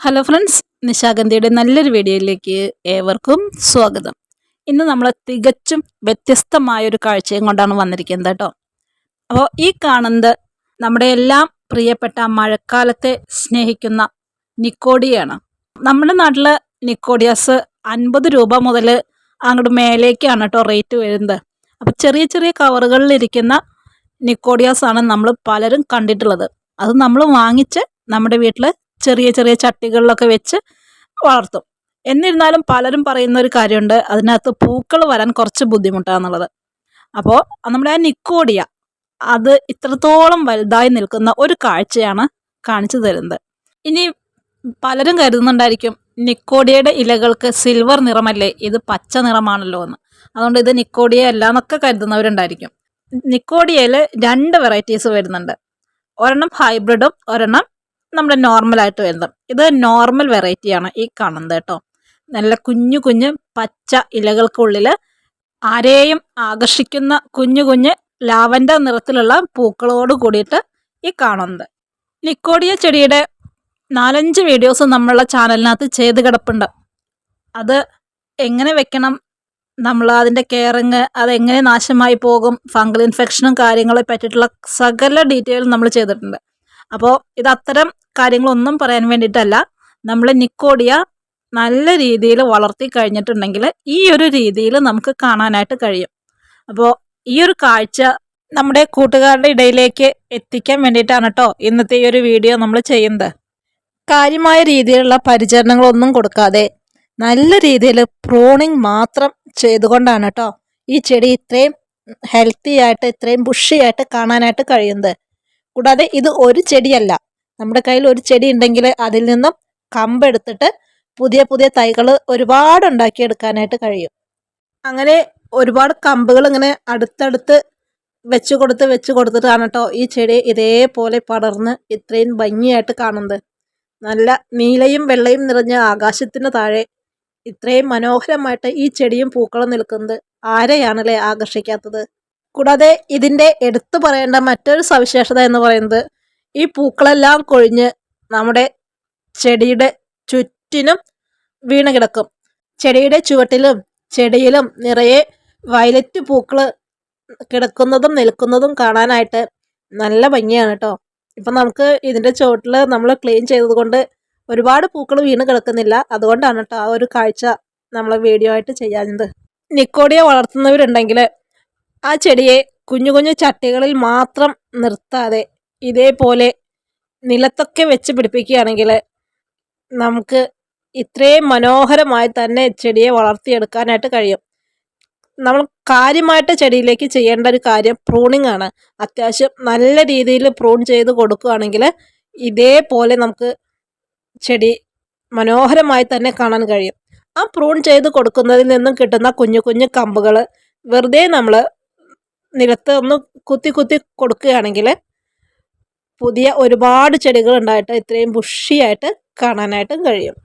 Hello friends നിശാഗന്ധിയുടെ നല്ലൊരു വീഡിയോയിലേക്ക് ഏവർക്കും സ്വാഗതം. ഇന്ന് നമ്മൾ തികച്ചും വ്യത്യസ്തമായ ഒരു കാഴ്ചയും കൊണ്ടാണ് വന്നിരിക്കുന്നത് കേട്ടോ. അപ്പോൾ ഈ കാണുന്നത് നമ്മുടെ എല്ലാം പ്രിയപ്പെട്ട മഴക്കാലത്തെ സ്നേഹിക്കുന്ന നിക്കോഡിയാണ് നമ്മുടെ നാട്ടിലെ നിക്കോഡിയാസ് അൻപത് രൂപ മുതൽ അങ്ങോട്ട് മേലേക്കാണ് കേട്ടോ റേറ്റ് വരുന്നത്. അപ്പോൾ ചെറിയ ചെറിയ കവറുകളിലിരിക്കുന്ന നിക്കോഡിയാസ് ആണ് നമ്മൾ പലരും കണ്ടിട്ടുള്ളത്. അത് നമ്മൾ വാങ്ങിച്ച് നമ്മുടെ വീട്ടിൽ ചെറിയ ചെറിയ ചട്ടികളിലൊക്കെ വെച്ച് വളർത്തും. എന്നിരുന്നാലും പലരും പറയുന്ന ഒരു കാര്യമുണ്ട് അതിനകത്ത് പൂക്കൾ വരാൻ കുറച്ച് ബുദ്ധിമുട്ടാണെന്നുള്ളത് അപ്പോൾ നമ്മുടെ ആ നിക്കോഡിയ അത് ഇത്രത്തോളം വലുതായി നിൽക്കുന്ന ഒരു കാഴ്ചയാണ് കാണിച്ചു തരുന്നത്. ഇനി പലരും കരുതുന്നുണ്ടായിരിക്കും നിക്കോഡിയയുടെ ഇലകൾക്ക് സിൽവർ നിറമല്ലേ ഇത് പച്ച നിറമാണല്ലോ എന്ന്. അതുകൊണ്ട് ഇത് നിക്കോഡിയ അല്ല എന്നൊക്കെ കരുതുന്നവരുണ്ടായിരിക്കും. നിക്കോഡിയയിൽ രണ്ട് വെറൈറ്റീസ് വരുന്നുണ്ട്. ഒരെണ്ണം ഹൈബ്രിഡും ഒരെണ്ണം നമ്മുടെ നോർമലായിട്ട് വരുന്നത്. ഇത് നോർമൽ വെറൈറ്റിയാണ് ഈ കാണുന്നത് കേട്ടോ. നല്ല കുഞ്ഞു കുഞ്ഞ് പച്ച ഇലകൾക്കുള്ളിൽ ആരെയും ആകർഷിക്കുന്ന കുഞ്ഞു കുഞ്ഞ് ലാവൻഡർ നിറത്തിലുള്ള പൂക്കളോട് കൂടിയിട്ട് ഈ കാണുന്നത്. നിക്കോഡിയ ചെടിയുടെ നാലഞ്ച് വീഡിയോസ് നമ്മളുടെ ചാനലിനകത്ത് ചെയ്ത് കിടപ്പുണ്ട്. അത് എങ്ങനെ വെക്കണം? നമ്മൾ അതിന്റെ കെയറിങ് അതെങ്ങനെ നാശമായി പോകും? ഫംഗൽ ഇൻഫെക്ഷനും കാര്യങ്ങളെ പറ്റിയിട്ടുള്ള സകല ഡീറ്റെയിൽ നമ്മൾ ചെയ്തിട്ടുണ്ട്. അപ്പോൾ ഇത് അത്തരം കാര്യങ്ങളൊന്നും പറയാൻ വേണ്ടിയിട്ടല്ല. നമ്മൾ നിക്കോഡിയ നല്ല രീതിയിൽ വളർത്തി കഴിഞ്ഞിട്ടുണ്ടെങ്കിൽ ഈ ഒരു രീതിയിൽ നമുക്ക് കാണാനായിട്ട് കഴിയും. അപ്പോൾ ഈ ഒരു കാഴ്ച നമ്മുടെ കൂട്ടുകാരുടെ ഇടയിലേക്ക് എത്തിക്കാൻ വേണ്ടിയിട്ടാണ് കേട്ടോ ഇന്നത്തെ ഈ ഒരു വീഡിയോ നമ്മൾ ചെയ്യുന്നത്. കാര്യമായ രീതിയിലുള്ള പരിചരണങ്ങളൊന്നും കൊടുക്കാതെ നല്ല രീതിയിൽ പ്രോണിങ് മാത്രം ചെയ്തുകൊണ്ടാണ് കേട്ടോ ഈ ചെടി ഇത്രയും ഹെൽത്തി ആയിട്ട് ഇത്രയും ബുഷിയായിട്ട് കാണാനായിട്ട് കഴിയുന്നത്. കൂടാതെ ഇത് ഒരു ചെടിയല്ല. നമ്മുടെ കയ്യിൽ ഒരു ചെടി ഉണ്ടെങ്കിൽ അതിൽ നിന്നും കമ്പെടുത്തിട്ട് പുതിയ പുതിയ തൈകൾ ഒരുപാട് ഉണ്ടാക്കിയെടുക്കാനായിട്ട് കഴിയും. അങ്ങനെ ഒരുപാട് കമ്പുകൾ ഇങ്ങനെ അടുത്തടുത്ത് വെച്ച് കൊടുത്ത് വെച്ച് കൊടുത്തിട്ടാണ് കേട്ടോ ഈ ചെടി ഇതേപോലെ പടർന്ന് ഇത്രയും ഭംഗിയായിട്ട് കാണുന്നത്. നല്ല നീലയും വെള്ളയും നിറഞ്ഞ ആകാശത്തിന് താഴെ ഇത്രയും മനോഹരമായിട്ട് ഈ ചെടിയും പൂക്കളും നിൽക്കുന്നത് ആരെയാണല്ലേ ആകർഷിക്കാത്തത്? കൂടാതെ ഇതിന്റെ എടുത്തു പറയേണ്ട മറ്റൊരു സവിശേഷത എന്ന് പറയുന്നത് ഈ പൂക്കളെല്ലാം കൊഴിഞ്ഞ് നമ്മുടെ ചെടിയുടെ ചുറ്റിനും വീണ് കിടക്കും. ചെടിയുടെ ചുവട്ടിലും ചെടിയിലും നിറയെ വയലറ്റ് പൂക്കൾ കിടക്കുന്നതും നിൽക്കുന്നതും കാണാനായിട്ട് നല്ല ഭംഗിയാണ് കേട്ടോ. ഇപ്പം നമുക്ക് ഇതിന്റെ ചുവട്ടിൽ നമ്മൾ ക്ലീൻ ചെയ്തതുകൊണ്ട് ഒരുപാട് പൂക്കൾ വീണ് കിടക്കുന്നില്ല. അതുകൊണ്ടാണ് കേട്ടോ ആ ഒരു കാഴ്ച നമ്മൾ വീഡിയോ ആയിട്ട് ചെയ്യാഞ്ഞത്. നിക്കോഡിയ വളർത്തുന്നവരുണ്ടെങ്കിൽ ആ ചെടിയെ കുഞ്ഞു കുഞ്ഞു ചട്ടികളിൽ മാത്രം നിർത്താതെ ഇതേപോലെ നിലത്തൊക്കെ വെച്ച് പിടിപ്പിക്കുകയാണെങ്കിൽ നമുക്ക് ഇത്രയും മനോഹരമായി തന്നെ ചെടിയെ വളർത്തിയെടുക്കാനായിട്ട് കഴിയും. നമ്മൾ കാര്യമായിട്ട് ചെടിയിലേക്ക് ചെയ്യേണ്ട ഒരു കാര്യം പ്രൂണിങ് ആണ്. അത്യാവശ്യം നല്ല രീതിയിൽ പ്രൂൺ ചെയ്ത് കൊടുക്കുകയാണെങ്കിൽ ഇതേപോലെ നമുക്ക് ചെടി മനോഹരമായി തന്നെ കാണാൻ കഴിയും. ആ പ്രൂൺ ചെയ്ത് കൊടുക്കുന്നതിൽ നിന്നും കിട്ടുന്ന കുഞ്ഞു കുഞ്ഞു കമ്പുകൾ വെറുതെ നമ്മൾ നിലത്ത് ഒന്ന് കുത്തി കുത്തി കൊടുക്കുകയാണെങ്കിൽ പുതിയ ഒരുപാട് ചെടികൾ ഉണ്ടായിട്ട് ഇത്രയും ബുഷിയായിട്ട് കാണാനായിട്ടും കഴിയും.